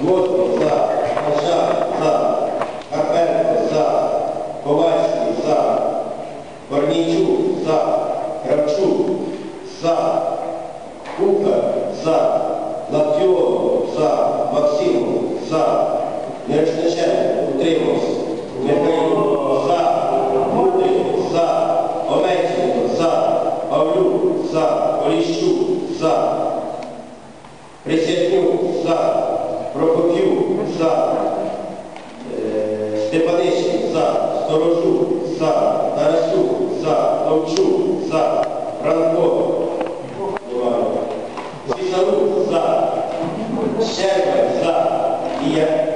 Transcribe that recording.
Гвоздь за, Алша за, Карпенко за, Ковальський за, Корнійчук за, Кравчук за, Кухар за, Лаптіон за, Максимов за, за, е, Степанишин за, Сторожук за, Тарасюк за, Товчук за, Франко, немає. Сісарук за, Щербак за, і я